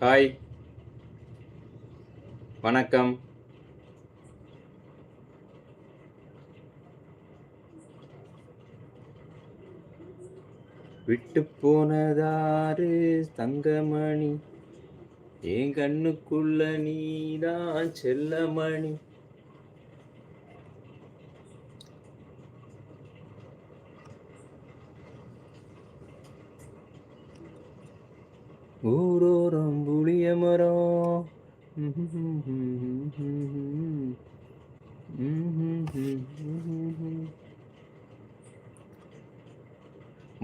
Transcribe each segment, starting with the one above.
Hi. வணக்கம். விட்டு போனதாரு தங்கமணி என் கண்ணுக்குள்ள நீதான் செல்லமணி. ஊரோரம் புளிய மரம்.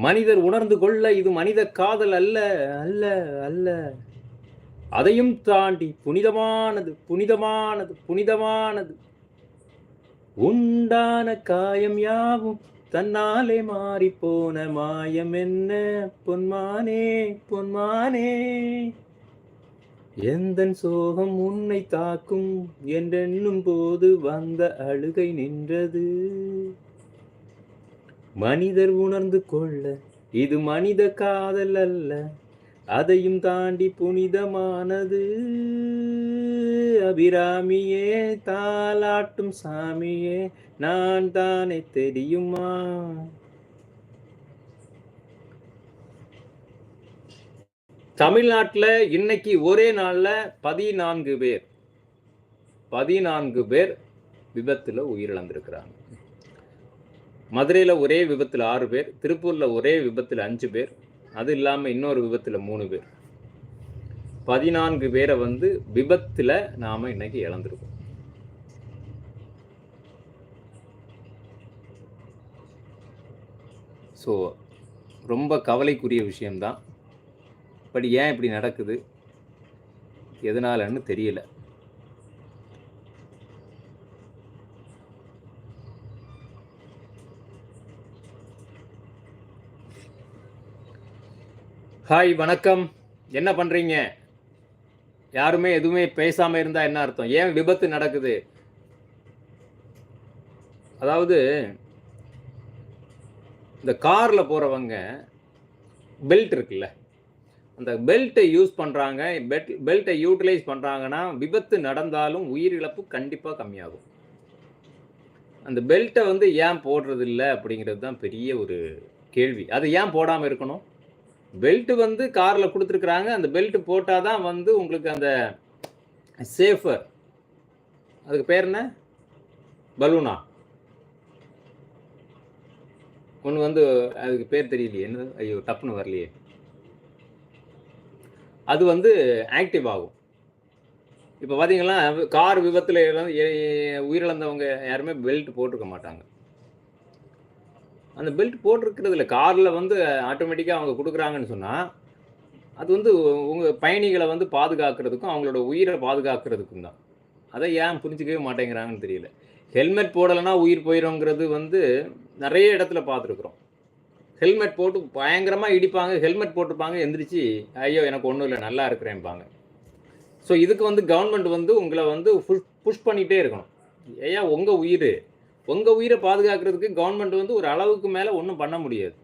மனிதர் உணர்ந்து கொள்ள இது மனித காதல் அல்ல அல்ல அல்ல. அதையும் தாண்டி புனிதமானது புனிதமானது புனிதமானது. உண்டான காயம் யாவும் தன்னாலே மாறி போன மாயம் என்ன? பொன்மானே பொன்மானே. எந்த சோகம் உன்னை தாக்கும்? என்றென்னும் போது வந்த அழுகை நின்றது. மனிதர் உணர்ந்து கொள்ள இது மனித காதல் அல்ல. அதையும் தாண்டி புனிதமானது. அபிராமியே தாலாட்டும் சாமியே நான் தானே தெரியுமா? தமிழ்நாட்டில் இன்னைக்கு ஒரே நாளில் பதினான்கு பேர் பதினான்கு பேர் விபத்தில் உயிரிழந்திருக்கிறாங்க. மதுரையில் ஒரே விபத்தில் ஆறு பேர் திருப்பூரில் ஒரே விபத்தில் அஞ்சு பேர் அது இல்லாமல் இன்னொரு விபத்தில் மூணு பேர். பதினான்கு பேரை வந்து விபத்தில் நாம் இன்னைக்கு இழந்திருக்கோம். ஸோ ரொம்ப கவலைக்குரிய விஷயம்தான். பட் ஏன் இப்படி நடக்குது? எதனாலன்னு தெரியல. ஹாய் வணக்கம். என்ன பண்ணுறீங்க யாருமே எதுவுமே பேசாமல் இருந்தால் என்ன அர்த்தம்? ஏன் விபத்து நடக்குது? அதாவது இந்த காரில் போகிறவங்க பெல்ட் இருக்குல்ல. அந்த பெல்ட்டை யூஸ் பண்ணுறாங்க பெல்ட் பெல்ட்டை யூட்டிலைஸ் பண்ணுறாங்கன்னா விபத்து நடந்தாலும் உயிரிழப்பு கண்டிப்பாக கம்மியாகும். அந்த பெல்ட்டை வந்து ஏன் போடுறது இல்லை அப்படிங்கிறது தான் பெரிய ஒரு கேள்வி. அது ஏன் போடாமல் இருக்கணும்? பெல்ட்டு வந்து காரில் கொடுத்துருக்குறாங்க அந்த பெல்ட் போட்டால் தான் வந்து உங்களுக்கு அந்த சேஃபர் அதுக்கு பேர் என்ன? பலூனா. ஒன்று வந்து அதுக்கு பேர் தெரியலையே. என்ன? ஐயோ டப்புன்னு வரலையே. அது வந்து ஆக்டிவ் ஆகும். இப்போ பார்த்தீங்கன்னா கார் விபத்தில் உயிரிழந்தவங்க யாருமே பெல்ட் போட்டிருக்க மாட்டாங்க. அந்த பெல்ட் போட்டிருக்கிறதுல காரில் வந்து ஆட்டோமேட்டிக்காக அவங்க கொடுக்குறாங்கன்னு சொன்னால் அது வந்து உங்கள் பயணிகளை வந்து பாதுகாக்கிறதுக்கும் அவங்களோட உயிரை பாதுகாக்கிறதுக்கும் தான். அதை ஏன் புரிஞ்சிக்கவே மாட்டேங்கிறாங்கன்னு தெரியல. ஹெல்மெட் போடலைன்னா உயிர் போயிடும்ங்கிறது வந்து நிறைய இடத்துல பார்த்துருக்குறோம். ஹெல்மெட் போட்டு பயங்கரமாக இடிப்பாங்க ஹெல்மெட் போட்டுப்பாங்க எந்திரிச்சு ஐயோ எனக்கு ஒன்றும் இல்லை நல்லா இருக்கிறேன்பாங்க. ஸோ இதுக்கு வந்து கவர்மெண்ட் வந்து உங்களை வந்து ஃபுல் புஷ் பண்ணிகிட்டே இருக்கணும். ஐயா உங்கள் உயிர். உங்கள் உயிரை பாதுகாக்கிறதுக்கு கவர்மெண்ட் வந்து ஒரு அளவுக்கு மேலே ஒன்றும் பண்ண முடியாது.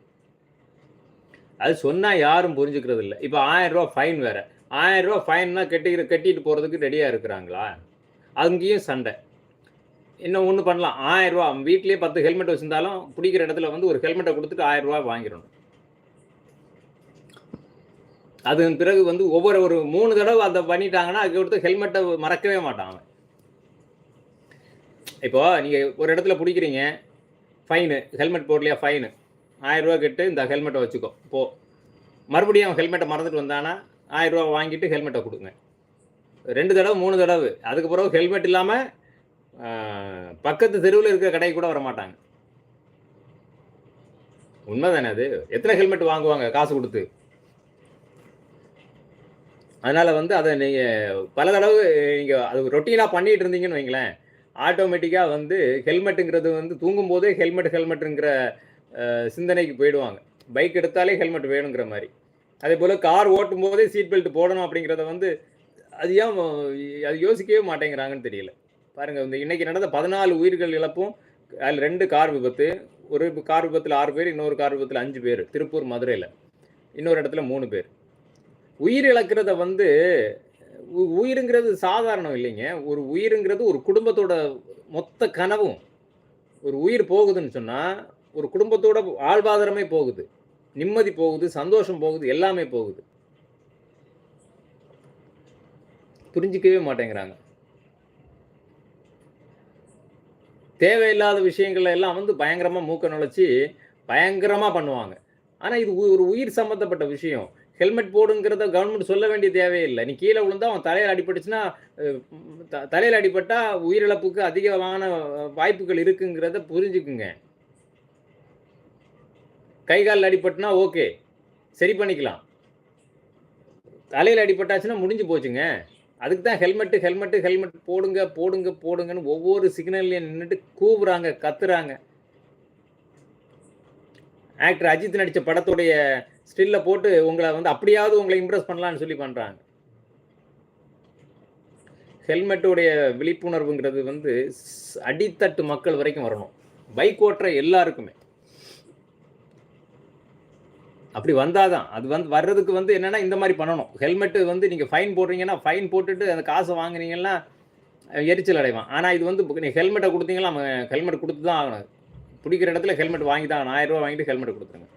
அது சொன்னால் யாரும் புரிஞ்சுக்கிறது இல்லை. இப்போ ஆயிரம் ரூபா ஃபைன் வேறு. ஆயிரம் ரூபா ஃபைன்னா கட்டிக்கிற கட்டிட்டு போகிறதுக்கு ரெடியாக இருக்கிறாங்களா? அங்கேயும் சண்டை. இன்னும் ஒன்று பண்ணலாம்? ஆயிரம் ரூபா. வீட்லேயே பத்து ஹெல்மெட் வச்சிருந்தாலும் பிடிக்கிற இடத்துல வந்து ஒரு ஹெல்மெட்டை கொடுத்துட்டு ஆயிரம் ரூபா வாங்கிடணும். அதன் பிறகு வந்து ஒவ்வொரு ஒரு மூணு தடவை அதை பண்ணிட்டாங்கன்னா அதுக்கு கொடுத்து ஹெல்மெட்டை மறக்கவே மாட்டான் அவன். இப்போ நீங்கள் ஒரு இடத்துல பிடிக்கிறீங்க ஃபைனு ஹெல்மெட் போடலையா? ஃபைனு ஆயிரம் ரூபா கட்டு இந்த ஹெல்மெட்டை வச்சுக்கோ. போ. மறுபடியும் அவன் ஹெல்மெட்டை மறந்துட்டு வந்தானா ஆயிரம் ரூபா வாங்கிட்டு ஹெல்மெட்டை கொடுங்க. ரெண்டு தடவை மூணு தடவை. அதுக்கு பிறகு ஹெல்மெட் இல்லாமல் பக்கத்து தெருவில் இருக்கிற கடைக்கு கூட வர மாட்டாங்க உண்மைதானே அது? எத்தனை ஹெல்மெட் வாங்குவாங்க காசு கொடுத்து? அதனால வந்து அதை நீங்கள் பல தடவை நீங்கள் அது ரொட்டீனாக பண்ணிட்டு இருந்தீங்கன்னு வைங்களேன். ஆட்டோமேட்டிக்காக வந்து ஹெல்மெட்டுங்கிறது வந்து தூங்கும் போதே ஹெல்மெட் ஹெல்மெட்டுங்கிற சிந்தனைக்கு போயிடுவாங்க. பைக் எடுத்தாலே ஹெல்மெட் வேணுங்கிற மாதிரி. அதே போல் கார் ஓட்டும் போதே சீட் பெல்ட் போடணும் அப்படிங்கிறத வந்து அது ஏன் அது யோசிக்கவே மாட்டேங்கிறாங்கன்னு தெரியல. பாருங்கள் இந்த இன்னைக்கு நடந்த பதினாலு உயிர்கள் இழப்பும் அதில் ரெண்டு கார் விபத்து ஒரு கார் விபத்தில் ஆறு பேர் இன்னொரு கார் விபத்தில் அஞ்சு பேர் திருப்பூர் மதுரையில். இன்னொரு இடத்துல மூணு பேர். உயிர் இழக்கிறத வந்து உ- உயிருங்கிறது சாதாரணம் இல்லைங்க. ஒரு உயிருங்கிறது ஒரு குடும்பத்தோட மொத்த கனவும். ஒரு உயிர் போகுதுன்னு சொன்னால் ஒரு குடும்பத்தோட வாழ்வாதாரமே போகுது. நிம்மதி போகுது சந்தோஷம் போகுது எல்லாமே போகுது. புரிஞ்சிக்கவே மாட்டேங்கிறாங்க. தேவையில்லாத விஷயங்கள் எல்லாம் வந்து பயங்கரமாக மூக்க நுழைச்சி பயங்கரமாக பண்ணுவாங்க. ஆனால் இது உ- ஒரு உயிர் சம்மந்தப்பட்ட விஷயம். ஹெல்மெட் போடுங்கிறத கவர்மெண்ட் சொல்ல வேண்டிய தேவையில்லை நீ கீழே விழுந்தா அவன் தலையில் அடிபட்டுச்சுன்னா த- தலையில் அடிபட்டால் உயிரிழப்புக்கு அதிகமான வாய்ப்புகள் இருக்குங்கிறத புரிஞ்சுக்குங்க. கை காலில் அடிபட்டுனா ஓகே. சரி பண்ணிக்கலாம். தலையில் அடிபட்டாச்சுன்னா முடிஞ்சு போச்சுங்க. அதுக்கு தான் ஹெல்மெட்டு ஹெல்மெட்டு ஹெல்மெட் போடுங்க போடுங்க போடுங்கன்னு ஒவ்வொரு சிக்னல்லையும் நின்றுட்டு கூவுறாங்க கத்துறாங்க. ஆக்டர் அஜித் நடித்த படத்துடைய ஸ்டில்ல போட்டு உங்களை வந்து அப்படியாவது உங்களை இம்ப்ரெஸ் பண்ணலாம்னு சொல்லி பண்ணுறாங்க ஹெல்மெட்டுடைய விழிப்புணர்வுங்கிறது வந்து அடித்தட்டு மக்கள் வரைக்கும் வரணும். பைக் ஓட்டுற எல்லாருக்குமே. அப்படி வந்தாதான். அது வந்து வர்றதுக்கு வந்து என்னன்னா இந்த மாதிரி பண்ணணும். ஹெல்மெட்டு வந்து நீங்க ஃபைன் போடுறீங்கன்னா ஃபைன் போட்டுட்டு அந்த காசை வாங்குனீங்கன்னா எரிச்சல் அடைவான். ஆனா இது வந்து நீ ஹெல்மெட்டை கொடுத்தீங்களா ஹெல்மெட் கொடுத்து தான் ஆகணும். பிடிக்கிற இடத்துல ஹெல்மெட் வாங்கி தான் ஆயிரம் ரூபாய் வாங்கிட்டு ஹெல்மெட் கொடுத்துருங்க.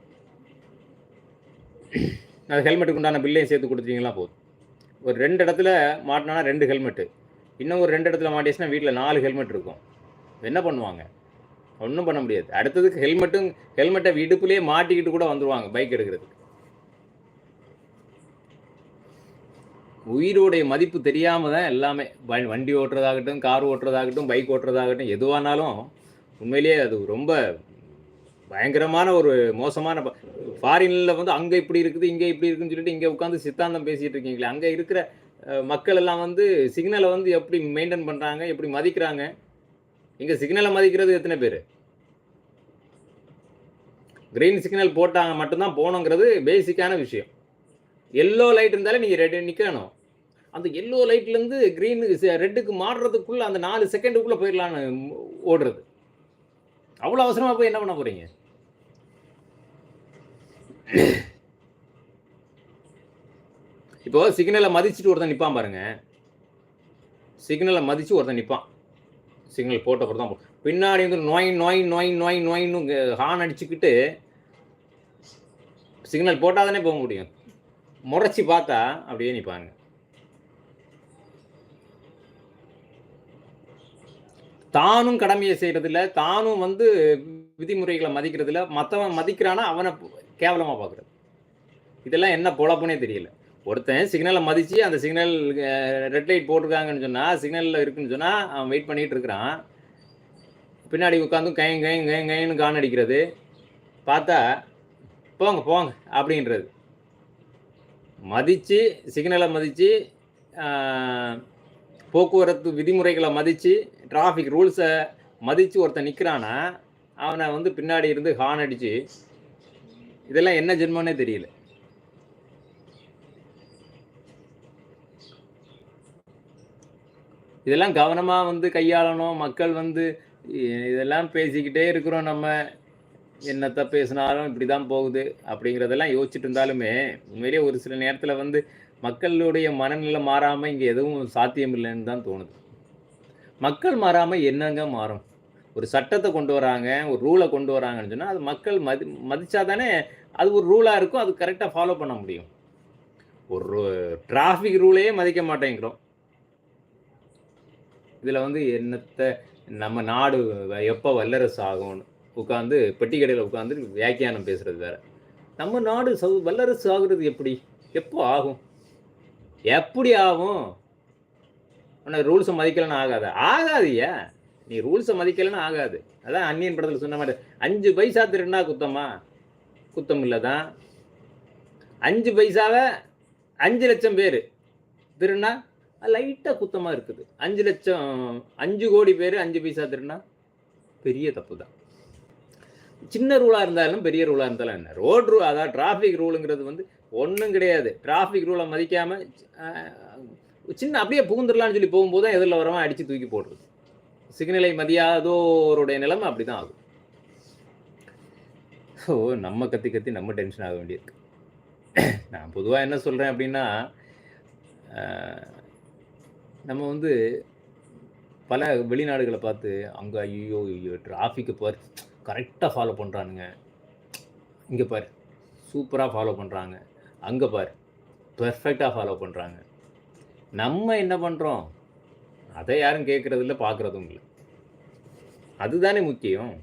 அது ஹெல்மெட்டுக்கு உண்டான பில்லையும் சேர்த்து கொடுத்தீங்களா போதும். ஒரு ரெண்டு இடத்துல மாட்டினா ரெண்டு ஹெல்மெட்டு இன்னும் ஒரு ரெண்டு இடத்துல மாட்டிச்சுன்னா வீட்டில் நாலு ஹெல்மெட் இருக்கும். என்ன பண்ணுவாங்க? ஒன்றும் பண்ண முடியாது. அடுத்ததுக்கு ஹெல்மெட்டும் ஹெல்மெட்டை இடுப்புலயே மாட்டிக்கிட்டு கூட வந்துடுவாங்க பைக் எடுக்கிறதுக்கு. உயிரோடைய மதிப்பு தெரியாமல் தான் எல்லாமே வ- வண்டி ஓட்டுறதாகட்டும் கார் ஓட்டுறதாகட்டும் பைக் ஓட்டுறதாகட்டும் எதுவானாலும் உண்மையிலேயே அது ரொம்ப பயங்கரமான ஒரு மோசமான ஃபாரினில் வந்து அங்கே இப்படி இருக்குது இங்கே இப்படி இருக்குன்னு சொல்லிட்டு இங்கே உட்காந்து சித்தாந்தம் பேசிகிட்டு இருக்கீங்களே அங்கே இருக்கிற மக்கள் எல்லாம் வந்து சிக்னலை வந்து எப்படி மெயின்டைன் பண்ணுறாங்க எப்படி மதிக்கிறாங்க இங்க சிக்னலை மதிக்கிறது எத்தனை பேர்? கிரீன் சிக்னல் போட்டாங்க மட்டும்தான் போகணுங்கிறது பேசிக்கான விஷயம். எல்லோ லைட் இருந்தாலே நீங்கள் ரெட் நிற்கணும் அந்த எல்லோ லைட்லேருந்து க்ரீன் ரெட்டுக்கு மாடுறதுக்குள்ளே அந்த நாலு செகண்டுக்குள்ளே போயிடலான்னு ஓடுறது. அவ்வளோ அவசரமாக போய் என்ன பண்ண போகிறீங்க இப்போ சிக்னலை மதிச்சுட்டு ஒருத்தன் நிற்பான் பாருங்க. சிக்னலை மதித்து ஒருத்தன் நிற்பான் சிக்னல் போட்ட அப்புறம் தான் பின்னாடி வந்து நோய் நோய் நோய் நோய் நோயின்னு ஹார்ன் அடிச்சுக்கிட்டு சிக்னல் போட்டால் தானே போக முடியும். முறைச்சி பார்த்தா அப்படியே நிற்பாங்க தானும் கடமையை செய்கிறதில்ல தானும் வந்து விதிமுறைகளை மதிக்கிறதில்ல மற்றவன் மதிக்கிறானா அவனை கேவலமாக பார்க்குறது. இதெல்லாம் என்ன பொழப்புனே தெரியல. ஒருத்தன் சிக்னலை மதித்து அந்த சிக்னல் ரெட் லைட் போட்டிருக்காங்கன்னு சொன்னால் சிக்னலில் இருக்குன்னு சொன்னால் அவன் வெயிட் பண்ணிட்டு இருக்கிறான். பின்னாடி உட்காந்து கை கை கை கைன்னு கான் அடிக்கிறது. பார்த்தா போங்க போங்க அப்படின்றது. மதித்து சிக்னலை மதித்து போக்குவரத்து விதிமுறைகளை மதித்து டிராஃபிக் ரூல்ஸை மதித்து ஒருத்தன் நிற்கிறானா அவனை வந்து பின்னாடி இருந்து ஹார்ன் அடித்து இதெல்லாம் என்ன ஜென்மனே தெரியல. இதெல்லாம் கவனமாக வந்து கையாளணும். மக்கள் வந்து இதெல்லாம் பேசிக்கிட்டே இருக்கிறோம் நம்ம. என்னத்த பேசினாலும் இப்படி தான் போகுது அப்படிங்கிறதெல்லாம் யோசிச்சுட்டு இருந்தாலுமே உண்மையிலேயே ஒரு சில நேரத்தில் வந்து மக்களுடைய மனநிலை மாறாமல் இங்கே எதுவும் சாத்தியம் இல்லைன்னு தான் தோணுது. மக்கள் மாறாமல் என்னங்க மாறும்? ஒரு சட்டத்தை கொண்டு வராங்க ஒரு ரூலை கொண்டு வராங்கன்னு சொன்னால் அது மக்கள் மதி மதிச்சாதானே அது ஒரு ரூலாக இருக்கும் அது கரெக்டாக ஃபாலோ பண்ண முடியும். ஒரு டிராஃபிக் ரூலையே மதிக்க மாட்டேங்கிறோம். இதில் வந்து என்னத்தை நம்ம நாடு எப்போ வல்லரசு ஆகும்னு உட்காந்து பெட்டி கடையில் உட்காந்து வியாக்கியானம் பேசுகிறது வேற. நம்ம நாடு சவு வல்லரசு ஆகுறது எப்படி? எப்போ ஆகும்? எப்படி ஆகும்? ஆனால் ரூல்ஸை மதிக்கலன்னு ஆகாது? ஆகாதியா நீ ரூல்ஸை மதிக்கலன்னு ஆகாது. அதான் அந்நியன் படத்தில் சொன்ன மாதிரி அஞ்சு பைசா திருடினா குத்தமா? குத்தம் இல்லை தான் அஞ்சு பைசாவை அஞ்சு லட்சம் பேர் திருடினா லைட்டாக குத்தமாக இருக்குது. அஞ்சு லட்சம் அஞ்சு கோடி பேர் அஞ்சு பைசா திருனா பெரிய தப்பு தான் சின்ன ரூலாக இருந்தாலும் பெரிய ரூலாக இருந்தாலும் என்ன? ரோட் ரூல் அதாவது டிராஃபிக் ரூலுங்கிறது வந்து ஒன்றும் கிடையாது. டிராஃபிக் ரூலை மதிக்காமல் சின்ன அப்படியே புகுந்துடலாம்னு சொல்லி போகும்போது தான் எதிரில் வரவன் அடித்து தூக்கி போடுறது. சிக்னலை மதியாதோருடைய நிலைமை அப்படி தான் ஆகும். ஓ நம்ம கத்தி கத்தி நம்ம டென்ஷன் ஆக வேண்டியிருக்கு. நான் பொதுவாக என்ன சொல்கிறேன் அப்படின்னா நம்ம வந்து பல வெளிநாடுகளை பார்த்து அங்கே ஐயோ ஐயோ டிராஃபிக்கை பார். கரெக்டாக ஃபாலோ பண்ணுறானுங்க இங்கே பார். சூப்பராக ஃபாலோ பண்ணுறாங்க அங்கே பார். பெர்ஃபெக்டாக ஃபாலோ பண்ணுறாங்க நம்ம என்ன பண்ணுறோம் அதை யாரும் கேட்குறது இல்லை பார்க்குறதும் இல்லை. அதுதானே முக்கியம்.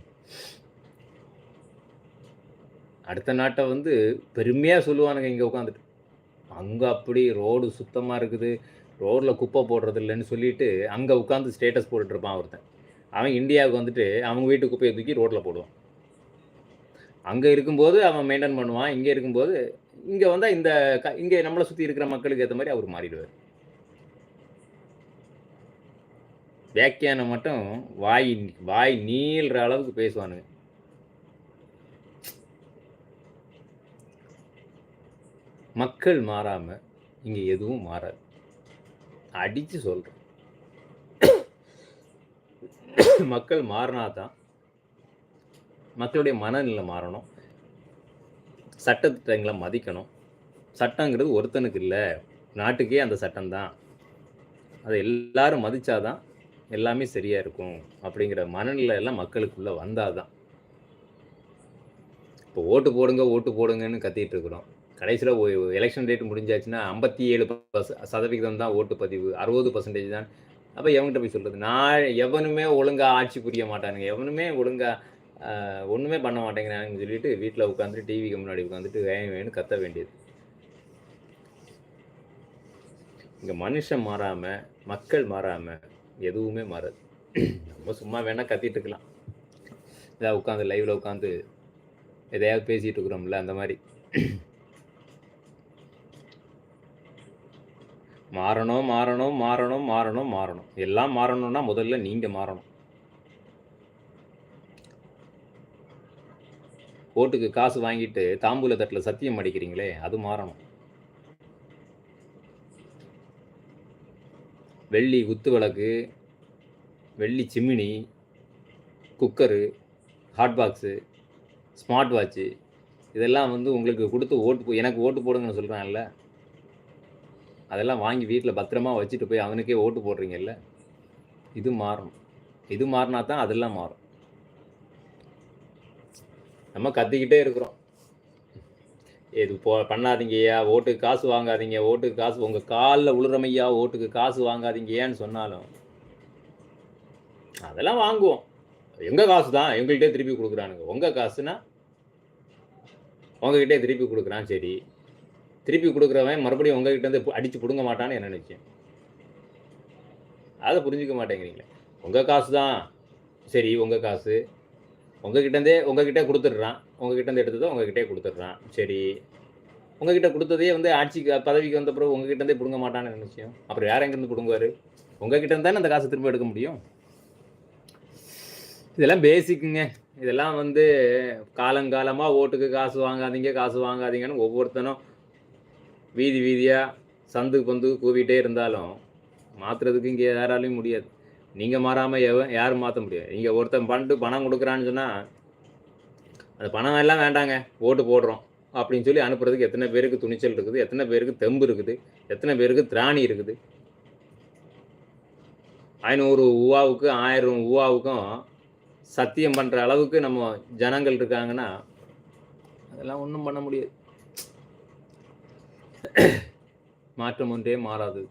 அடுத்த நாட்டை வந்து பெருமையாக சொல்லுவானுங்க இங்கே உட்காந்துட்டு அங்கே அப்படி ரோடு சுத்தமாக இருக்குது. ரோட்டில் குப்பை போடுறது இல்லைன்னு சொல்லிட்டு அங்கே உட்காந்து ஸ்டேட்டஸ் போட்டுட்ருப்பான் ஒருத்தன். அவன் இந்தியாவுக்கு வந்துட்டு அவங்க வீட்டு குப்பையை தூக்கி ரோட்டில் போடுவான். அங்கே இருக்கும்போது அவன் மெயின்டைன் பண்ணுவான் இங்கே இருக்கும்போது இங்கே வந்தால் இந்த க இங்கே நம்மளை சுற்றி இருக்கிற மக்களுக்கு ஏற்ற மாதிரி அவர் மாறிடுவார். வியாக்கியானம் மட்டும் வாய் வாய் நீள்ற அளவுக்கு பேசுவானுங்க. மக்கள் மாறாமல் இங்கே எதுவும் மாறாது. அடித்து சொல்கிறோம் மக்கள் மாறினா தான் மக்களுடைய மனநிலை மாறணும். சட்டத்திட்டங்களை மதிக்கணும். சட்டங்கிறது ஒருத்தனுக்கு இல்லை. நாட்டுக்கே அந்த சட்டம் தான் அதை எல்லாரும் மதித்தாதான் எல்லாமே சரியாக இருக்கும் அப்படிங்கிற மனநிலை எல்லாம் மக்களுக்குள்ளே வந்தால் தான் இப்போ ஓட்டு போடுங்க ஓட்டு போடுங்கன்னு கத்திட்டு இருக்கிறோம். கடைசியில் எலெக்ஷன் டேட் முடிஞ்சாச்சுன்னா ஐம்பத்தி ஏழு சதவிகிதம் தான் ஓட்டு பதிவு அறுபது பர்சன்டேஜ் தான். அப்போ எவன்கிட்ட போய் சொல்கிறது நான் எவனுமே ஒழுங்காக ஆட்சி புரிய மாட்டானுங்க. எவனுமே ஒழுங்காக ஒன்றுமே பண்ண மாட்டேங்கிறாங்கன்னு சொல்லிட்டு வீட்டில் உட்காந்துட்டு டிவிக்கு முன்னாடி உட்காந்துட்டு வேணும் வேணும் கத்த வேண்டியது. இங்கே மனுஷன் மாறாமல் மக்கள் மாறாமல் எதுவுமே மாறாது. நம்ம சும்மா வேணால் கத்திட்டு இருக்கலாம். ஏதாவது உட்காந்து லைவில் உட்காந்து எதையாவது பேசிகிட்டு இருக்கிறோம்ல அந்த மாதிரி. மாறணும் மாறணும் மாறணும் மாறணும் மாறணும். எல்லாம் மாறணும்னா முதல்ல நீங்க மாறணும். ஓட்டுக்கு காசு வாங்கிட்டு தாம்பூல தட்டில் சத்தியம் அடிக்கிறீங்களே அது மாறணும். வெள்ளி குத்து விளக்கு வெள்ளி chimney cooker hot box smart watch இதெல்லாம் வந்து உங்களுக்கு கொடுத்து ஓட்டு எனக்கு ஓட்டு போடுங்கன்னு சொல்கிறான்ல அதெல்லாம் வாங்கி வீட்டில் பத்திரமா வச்சுட்டு போய் அவனுக்கே ஓட்டு போடுறீங்கல்ல? இது மாறணும். இது மாறினா தான் அதெல்லாம் மாறும். நம்ம கத்திக்கிட்டே இருக்கிறோம். இது போ பண்ணாதீங்கய்யா ஓட்டுக்கு காசு வாங்காதீங்க ஓட்டுக்கு காசு உங்கள் காலில் உளுறமையா ஓட்டுக்கு காசு வாங்காதீங்கயான்னு சொன்னாலும் அதெல்லாம் வாங்குவோம். எங்கள் காசு தான்? எங்கள்கிட்டே திருப்பி கொடுக்குறானுங்க. உங்கள் காசுனா உங்ககிட்டே திருப்பி கொடுக்குறான் சரி திருப்பி கொடுக்குறவன் மறுபடியும் உங்ககிட்ட இருந்து அடிச்சு பிடுங்க மாட்டான்னு என்ன நிச்சயம்? அதை புரிஞ்சுக்க மாட்டேங்கிறீங்களே. உங்கள் காசு தான். சரி உங்கள் காசு. உங்ககிட்டருந்தே உங்ககிட்ட கொடுத்துட்றான். உங்ககிட்டேருந்து எடுத்ததை உங்ககிட்டே கொடுத்துட்றான். சரி. உங்ககிட்ட கொடுத்ததே வந்து ஆட்சிக்கு பதவிக்கு வந்த பிறகு உங்ககிட்டருந்தே பிடுங்க மாட்டான்னு என்ன நிச்சயம்? அப்புறம் யார் எங்கேருந்து பிடுங்குவார்? உங்ககிட்ட இருந்தானே அந்த காசை திரும்ப எடுக்க முடியும்? இதெல்லாம் பேசிக்குங்க இதெல்லாம் வந்து காலங்காலமாக ஓட்டுக்கு காசு வாங்காதீங்க காசு வாங்காதீங்கன்னு ஒவ்வொருத்தனும் வீதி வீதியாக சந்து பந்து கூவிட்டே இருந்தாலும் மாற்றுறதுக்கு இங்கே யாராலையும் முடியாது. நீங்கள் மாறாமல் எவன் யாரும் மாற்ற முடியாது. நீங்கள் ஒருத்தன் பண்ணிட்டு பணம் கொடுக்குறான்னு சொன்னால் அந்த பணம் எல்லாம் வேண்டாங்க ஓட்டு போடுறோம் அப்படின்னு சொல்லி அனுப்புறதுக்கு எத்தனை பேருக்கு துணிச்சல் இருக்குது எத்தனை பேருக்கு தெம்பு இருக்குது எத்தனை பேருக்கு திராணி இருக்குது. ஐநூறு உவாவுக்கு ஆயிரம் உவாவுக்கும் சத்தியம் பண்ணுற அளவுக்கு நம்ம ஜனங்கள் இருக்காங்கன்னா அதெல்லாம் ஒன்றும் பண்ண முடியாது. மாற்றம் ஒன்றே மாறாது.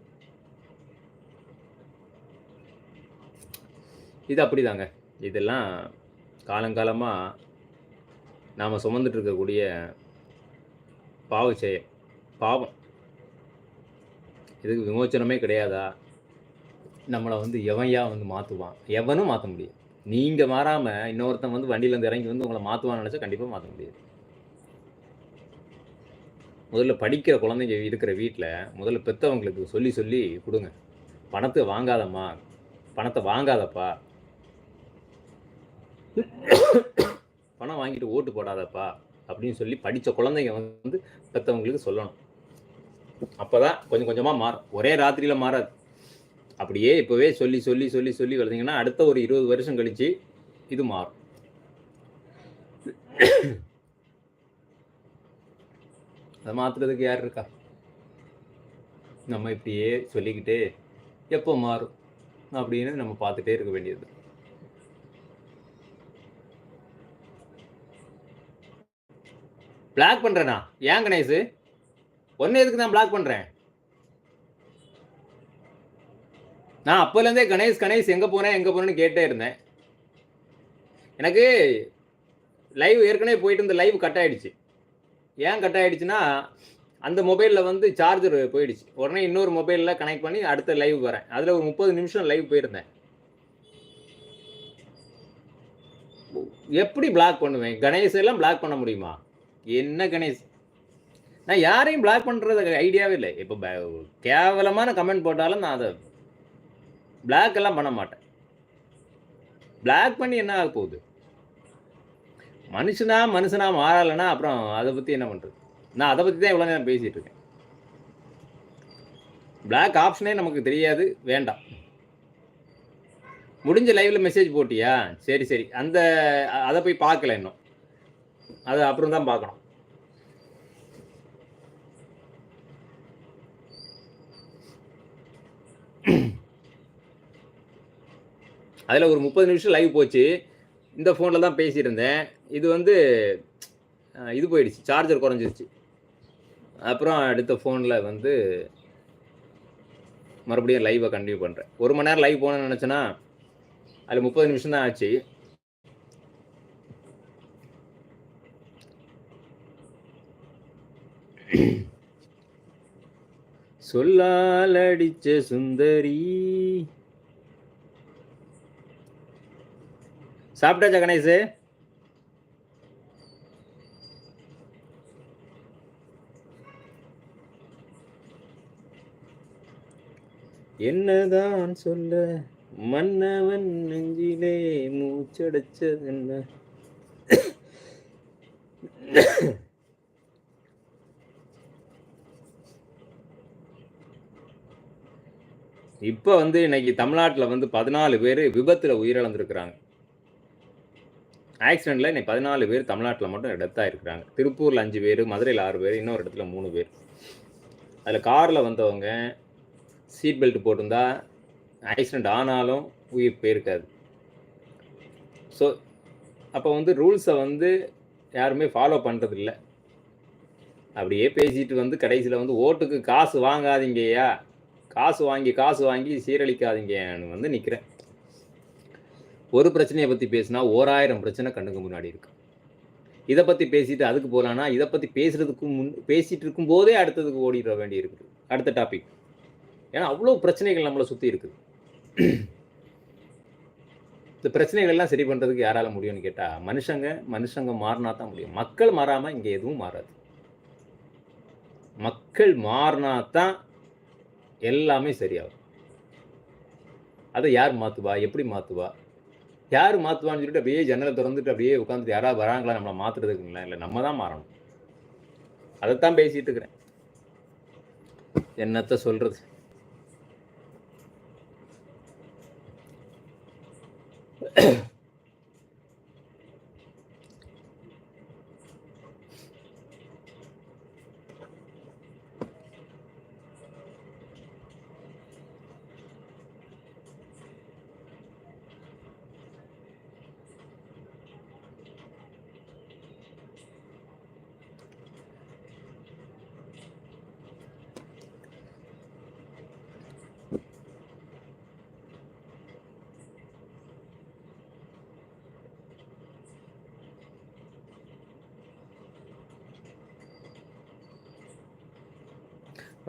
இது அப்படிதாங்க. இதெல்லாம் காலங்காலமாக நாம் சுமந்துட்டு இருக்கக்கூடிய பாவ செயல் பாவம். இதுக்கு விமோச்சனமே கிடையாதா? நம்மளை வந்து எவன்யா வந்து மாற்றுவான் எவனும் மாற்ற முடியும் நீங்கள் மாறாமல் இன்னொருத்தன் வந்து வண்டியிலேருந்து இறங்கி வந்து உங்களை மாற்றுவான்னு நினச்சா கண்டிப்பாக மாற்ற முடியாது. முதல்ல படிக்கிற குழந்தைங்க இருக்கிற வீட்டில் முதல்ல பெற்றவங்களுக்கு சொல்லி சொல்லி கொடுங்க. பணத்தை வாங்காதம்மா. பணத்தை வாங்காதப்பா. பணம் வாங்கிட்டு ஓட்டு போடாதப்பா அப்படின்னு சொல்லி படித்த குழந்தைங்க வந்து பெற்றவங்களுக்கு சொல்லணும். அப்போ தான் கொஞ்சம் கொஞ்சமாக மாறும். ஒரே ராத்திரியில் மாறாது. அப்படியே இப்போவே சொல்லி சொல்லி சொல்லி சொல்லி வளர்ந்தீங்கன்னா அடுத்த ஒரு இருபது வருஷம் கழித்து இது மாறும். அதை மாற்றுறதுக்கு யார் இருக்கா? நம்ம இப்படியே சொல்லிக்கிட்டே எப்போ மாறும் அப்படின்னு நம்ம பார்த்துட்டே இருக்க வேண்டியது. பிளாக் பண்ணுறேண்ணா ஏன் கணேஷு ஒன்று எதுக்கு நான் பிளாக் பண்ணுறேன் நான் அப்போலேருந்தே கணேஷ் கணேஷ் எங்கே போனேன் எங்கே போனேன்னு கேட்டே இருந்தேன். எனக்கு லைவ் ஏற்கனவே போயிட்டு இருந்த லைவ் கட் ஆயிடுச்சு. ஏன் கட் ஆகிடுச்சுன்னா அந்த மொபைலில் வந்து சார்ஜர் போயிடுச்சு. உடனே இன்னொரு மொபைலில் கனெக்ட் பண்ணி அடுத்த லைவ் வரேன். அதில் ஒரு முப்பது நிமிஷம் லைவ் போயிருந்தேன். எப்படி பிளாக் பண்ணுவேன்? கணேஷ் எல்லாம் பிளாக் பண்ண முடியுமா? என்ன கணேஷ்? நான் யாரையும் பிளாக் பண்ணுறது ஐடியாவே இல்லை. இப்போ கேவலமான கமெண்ட் போட்டாலும் நான் அதை பிளாக் எல்லாம் பண்ண மாட்டேன். பிளாக் பண்ணி என்ன ஆக போகுது? மனுஷனா மனுஷனா மாறலைன்னா அப்புறம் அதை பற்றி என்ன பண்ணுறது நான் அதை பற்றி தான் இவ்வளோ நேரம் பேசிகிட்டு இருக்கேன். பிளாக் ஆப்ஷனே நமக்கு தெரியாது வேண்டாம். முடிஞ்ச லைவ்ல மெசேஜ் போட்டியா? சரி சரி. அந்த அதை போய் பார்க்கல இன்னும். அது அப்புறம் தான் பார்க்கணும். அதில் ஒரு முப்பது நிமிஷம் லைவ் போச்சு. இந்த ஃபோனில் தான் பேசியிருந்தேன். இது வந்து இது போயிடுச்சு. சார்ஜர் குறைஞ்சிருச்சு. அப்புறம் அடுத்த ஃபோனில் வந்து மறுபடியும் லைவை கண்டினியூ பண்ணுறேன் ஒரு மணி நேரம் லைவ் போகணும்னு நினச்சேன்னா அதில் முப்பது நிமிஷம் தான் ஆச்சு. சொல்லால் அடிச்ச சுந்தரி சாப்பிட்டாச்சா கணேஷ்? என்னதான் சொல்ல மன்னவன் நெஞ்சிலே மூச்சடைச்சது என்ன இப்போ வந்து இன்னைக்கு தமிழ்நாட்டில் வந்து பதினாலு பேர் விபத்தில் உயிரிழந்திருக்கிறாங்க. ஆக்சிடெண்ட்டில் இன்னைக்கு பதினாலு பேர் தமிழ்நாட்டில் மட்டும் டெத்தாக இருக்கிறாங்க திருப்பூரில் அஞ்சு பேர் மதுரையில் ஆறு பேர் இன்னொரு இடத்துல மூணு பேர். அதில் காரில் வந்தவங்க சீட் பெல்ட் போட்டிருந்தா ஆக்சிடெண்ட் ஆனாலும் உயிர் போயிருக்காது. ஸோ அப்போ வந்து ரூல்ஸை வந்து யாருமே ஃபாலோ பண்ணுறதில்ல அப்படியே பேசிட்டு வந்து கடைசியில் வந்து ஓட்டுக்கு காசு வாங்காதீங்கய்யா. காசு வாங்கி காசு வாங்கி சீரழிக்காதீங்கன்னு வந்து நிற்கிறேன் ஒரு பிரச்சனையை பற்றி பேசினா ஓராயிரம் பிரச்சனை கண்ணுக்கு முன்னாடி இருக்கு. இதை பற்றி பேசிட்டு அதுக்கு போகலான்னா இதை பற்றி பேசுறதுக்கு முன் பேசிட்டு இருக்கும்போதே அடுத்ததுக்கு ஓடிட வேண்டி இருக்குது அடுத்த டாபிக் ஏன்னா அவ்வளோ பிரச்சனைகள் நம்மளை சுற்றி இருக்குது. இந்த பிரச்சனைகள் எல்லாம் சரி பண்ணுறதுக்கு யாரால முடியும்னு கேட்டால் மனுஷங்க மனுஷங்க மாறினா தான் முடியும். மக்கள் மாறாமல் இங்கே எதுவும் மாறாது. மக்கள் மாறினா தான் எல்லாமே சரியாகும். அதை யார் மாற்றுவா எப்படி மாற்றுவா யார் மாற்றுவான்னு சொல்லிட்டு அப்படியே ஜன்னலை திறந்துட்டு அப்படியே உட்காந்துட்டு யாராவது வராங்களா நம்மளை மாற்றுறதுக்குங்களா இல்லை நம்ம தான் மாறணும். அதைத்தான் பேசிட்டு இருக்கிறேன். என்னத்த Yeah.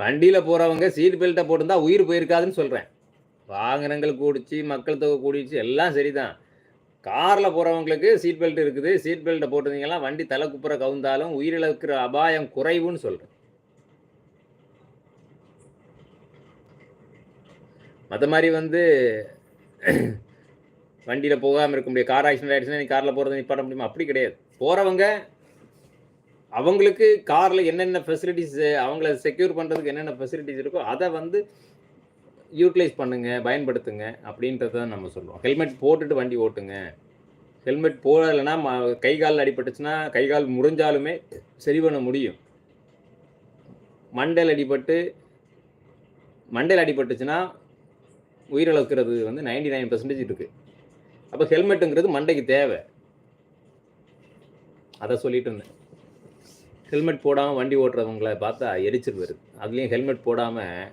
வண்டியில் போகிறவங்க சீட் பெல்ட்டை போட்டிருந்தா உயிர் போயிருக்காதுன்னு சொல்கிறேன் வாகனங்கள் கூடிச்சு மக்கள் தொகை கூடிச்சு எல்லாம் சரிதான். காரில் போகிறவங்களுக்கு சீட் பெல்ட் இருக்குது. சீட் பெல்ட்டை போட்டிருந்தீங்கன்னா வண்டி தலை குப்புற கவுந்தாலும் உயிரிழக்கிற அபாயம் குறைவுன்னு சொல்கிறேன் மற்ற மாதிரி வந்து வண்டியில் போகாமல் இருக்க முடியாது. கார் ஆக்சிடென்ட் ஆகிடுச்சுன்னா நீ காரில் போகிறத நிப்பாட்ட முடியுமா? அப்படி கிடையாது. போகிறவங்க அவங்களுக்கு காரில் என்னென்ன ஃபெசிலிட்டிஸ் அவங்கள செக்யூர் பண்ணுறதுக்கு என்னென்ன ஃபெசிலிட்டிஸ் இருக்கோ அதை வந்து யூட்டிலைஸ் பண்ணுங்க பயன்படுத்துங்க அப்படின்றத தான் நம்ம சொல்லுவோம் ஹெல்மெட் போட்டுட்டு வண்டி ஓட்டுங்க. ஹெல்மெட் போடலைன்னா கை கால் அடிபட்டுச்சுன்னா கை கால் முறிஞ்சாலுமே சரி பண்ண முடியும். மண்டையில் அடிபட்டு மண்டையில் அடிபட்டுச்சுன்னா உயிரிழக்கிறது வந்து நைன்டி நைன் பர்சன்டேஜ் இருக்குது அப்போ ஹெல்மெட்டுங்கிறது மண்டைக்கு தேவை. அதை சொல்லிட்டு இருந்தேன். ஹெல்மெட் போடாமல் வண்டி ஓட்டுறவங்களை பார்த்தா எரிச்சல் வருது. அதுலேயும் ஹெல்மெட் போடாமல்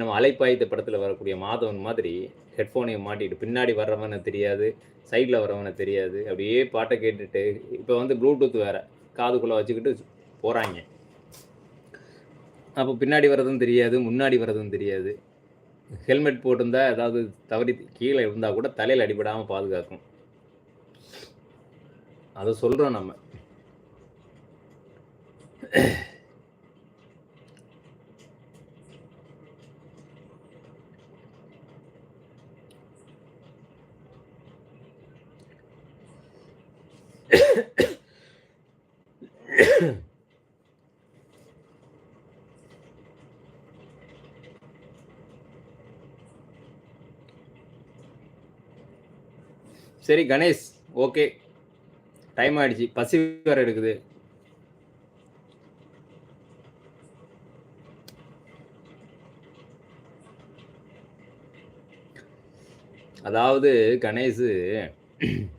நம்ம அலைப்பாய்த்த படத்தில் வரக்கூடிய மாதவன் மாதிரி ஹெட்ஃபோனையும் மாட்டிட்டு பின்னாடி வர்றவனை தெரியாது சைடில் வரவனை தெரியாது. அப்படியே பாட்டை கேட்டுட்டு இப்போ வந்து ப்ளூடூத் வேறு காதுக்குள்ளே வச்சுக்கிட்டு போகிறாங்க அப்போ பின்னாடி வர்றதும் தெரியாது முன்னாடி வர்றதும் தெரியாது. ஹெல்மெட் போட்டிருந்தா ஏதாவது தவறி கீழே இருந்தால் கூட தலையில் அடிபடாமல் பாதுகாக்கும். அதை சொல்கிறோம் நம்ம. சரி கணேஷ் ஓகே டைம் ஆயிடுச்சு. பசி வேறு எடுக்குது. அதாவது கணேஷு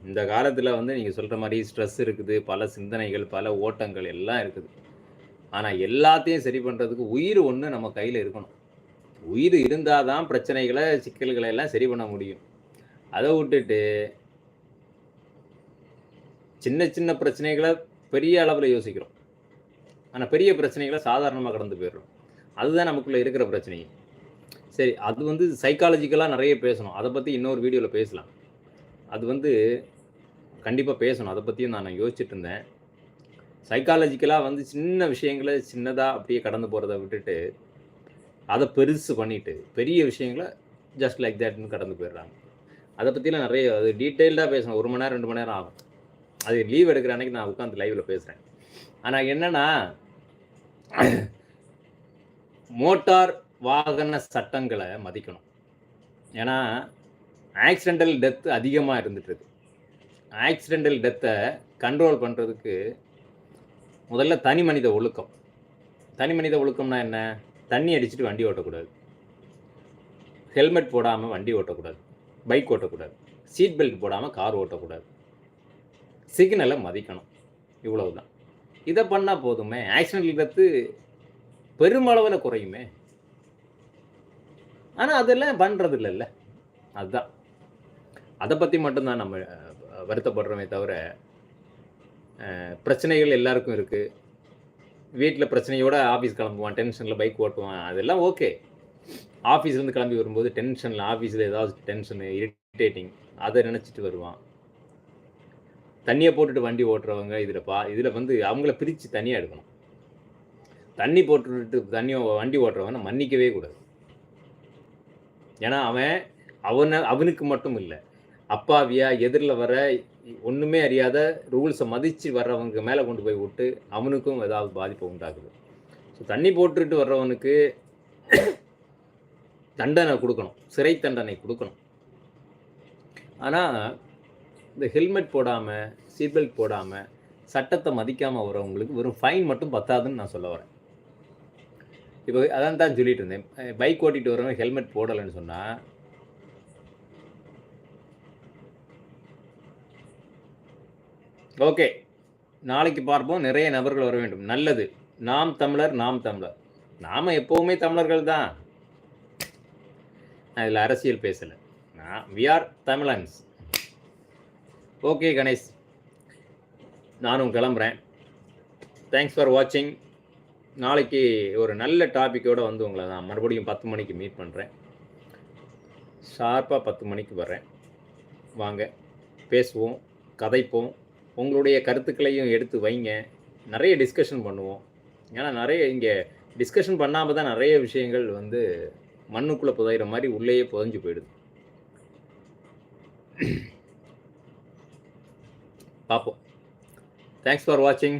இந்த காலத்தில் வந்து நீங்கள் சொல்கிற மாதிரி ஸ்ட்ரெஸ் இருக்குது பல சிந்தனைகள் பல ஓட்டங்கள் எல்லாம் இருக்குது. ஆனால் எல்லாத்தையும் சரி பண்ணுறதுக்கு உயிர் ஒன்று நம்ம கையில் இருக்கணும். உயிர் இருந்தால் தான் பிரச்சனைகளை சிக்கல்களை எல்லாம் சரி பண்ண முடியும். அதை விட்டுட்டு சின்ன சின்ன பிரச்சனைகளை பெரிய அளவில் யோசிக்கிறோம். ஆனால் பெரிய பிரச்சனைகளை சாதாரணமாக கடந்து போயிடுறோம். அதுதான் நமக்குள்ளே இருக்கிற பிரச்சனை சரி அது வந்து சைக்காலஜிக்கலாக நிறைய பேசணும். அதை பற்றி இன்னொரு வீடியோவில் பேசலாம். அது வந்து கண்டிப்பாக பேசணும். அதை பற்றியும் நான் யோசிச்சுட்டு இருந்தேன். சைக்காலஜிக்கலாக வந்து சின்ன விஷயங்களை சின்னதாக அப்படியே கடந்து போகிறத விட்டுட்டு அதை பெருசு பண்ணிவிட்டு பெரிய விஷயங்களை ஜஸ்ட் லைக் தேட்னு கடந்து போயிடுறாங்க. அதை பற்றிலாம் நிறைய அது டீட்டெயில்டாக பேசணும். ஒரு மணி நேரம் ரெண்டு மணி நேரம் ஆகும். அது லீவ் எடுக்கிற அன்னைக்கு நான் உட்காந்து லைவில் பேசுகிறேன் ஆனால் என்னென்னா மோட்டார் வாகன சட்டங்களை மதிக்கணும். ஏன்னா ஆக்சிடென்டல் டெத் அதிகமாக இருந்துட்டு இருக்கு ஆக்சிடென்டல் டெத்தை கண்ட்ரோல் பண்ணுறதுக்கு முதல்ல தனி மனித ஒழுக்கம். தனி மனித ஒழுக்கம்னா என்ன? தண்ணி அடிச்சுட்டு வண்டி ஓட்டக்கூடாது. ஹெல்மெட் போடாமல் வண்டி ஓட்டக்கூடாது. பைக் ஓட்டக்கூடாது. சீட் பெல்ட் போடாமல் கார் ஓட்டக்கூடாது. சிக்னலை மதிக்கணும். இவ்வளவு தான் இதை பண்ணால் போதுமே? ஆக்சிடென்ட் டெத்து பெருமளவில் குறையுமே? ஆனால் அதெல்லாம் பண்ணுறது இல்லைல்ல அதுதான் அதை பற்றி மட்டும்தான் நம்ம வருத்தப்படுறோமே தவிர பிரச்சனைகள் எல்லாருக்கும் இருக்குது வீட்டில் பிரச்சனையோட ஆஃபீஸ் கிளம்புவான் டென்ஷனில் பைக் ஓட்டுவான் அதெல்லாம் ஓகே ஆஃபீஸ்லேருந்து கிளம்பி வரும்போது டென்ஷனில் ஆஃபீஸில் ஏதாவது டென்ஷனு இரிட்டேட்டிங் அதை நினச்சிட்டு வருவான். தண்ணியை போட்டுட்டு வண்டி ஓட்டுறவங்க இதில் பா இதில் வந்து அவங்கள பிரித்து தனியாக எடுக்கணும். தண்ணி போட்டுட்டு தண்ணி வண்டி ஓட்டுறவங்க மன்னிக்கவே கூடாது. ஏன்னா அவன் அவனை அவனுக்கு மட்டும் இல்லை. அப்பாவியா எதிரில் வர ஒன்றுமே அறியாத ரூல்ஸை மதித்து வர்றவங்க மேலே கொண்டு போய் விட்டு அவனுக்கும் ஏதாவது பாதிப்பை உண்டாகுது ஸோ தண்ணி போட்டுட்டு வர்றவனுக்கு தண்டனை கொடுக்கணும். சிறை தண்டனை கொடுக்கணும். ஆனால் இந்த ஹெல்மெட் போடாமல் சீட் பெல்ட் போடாமல் சட்டத்தை மதிக்காமல் வரவங்களுக்கு வெறும் ஃபைன் மட்டும் பத்தாதுன்னு நான் சொல்ல வரேன். இப்போ அதான் தான் சொல்லிட்டு இருந்தேன். பைக் ஓட்டிட்டு வரவங்க ஹெல்மெட் போடலைன்னு சொன்னால் ஓகே நாளைக்கு பார்ப்போம். நிறைய நபர்கள் வர வேண்டும். நல்லது. நாம் தமிழர் நாம் தமிழர். நாம் எப்போவுமே தமிழர்கள் தான். நான் இதில் அரசியல் பேசலை. நான் வி ஆர் தமிழன்ஸ். ஓகே கணேஷ். நானும் கிளம்புறேன். தேங்க்ஸ் ஃபார் வாட்சிங் நாளைக்கு ஒரு நல்ல டாப்பிக்கோடு வந்து உங்களை நான் மறுபடியும் பத்து மணிக்கு மீட் பண்ணுறேன் ஷார்ப்பாக பத்து மணிக்கு வர்றேன். வாங்க பேசுவோம் கதைப்போம். உங்களுடைய கருத்துக்களையும் எடுத்து வைங்க. நிறைய டிஸ்கஷன் பண்ணுவோம். ஏன்னா நிறைய இங்கே டிஸ்கஷன் பண்ணாமல் தான் நிறைய விஷயங்கள் வந்து மண்ணுக்குள்ளே புதையிற மாதிரி உள்ளேயே புதைஞ்சு போயிடுது. பார்ப்போம். தேங்க்ஸ் ஃபார் வாட்சிங்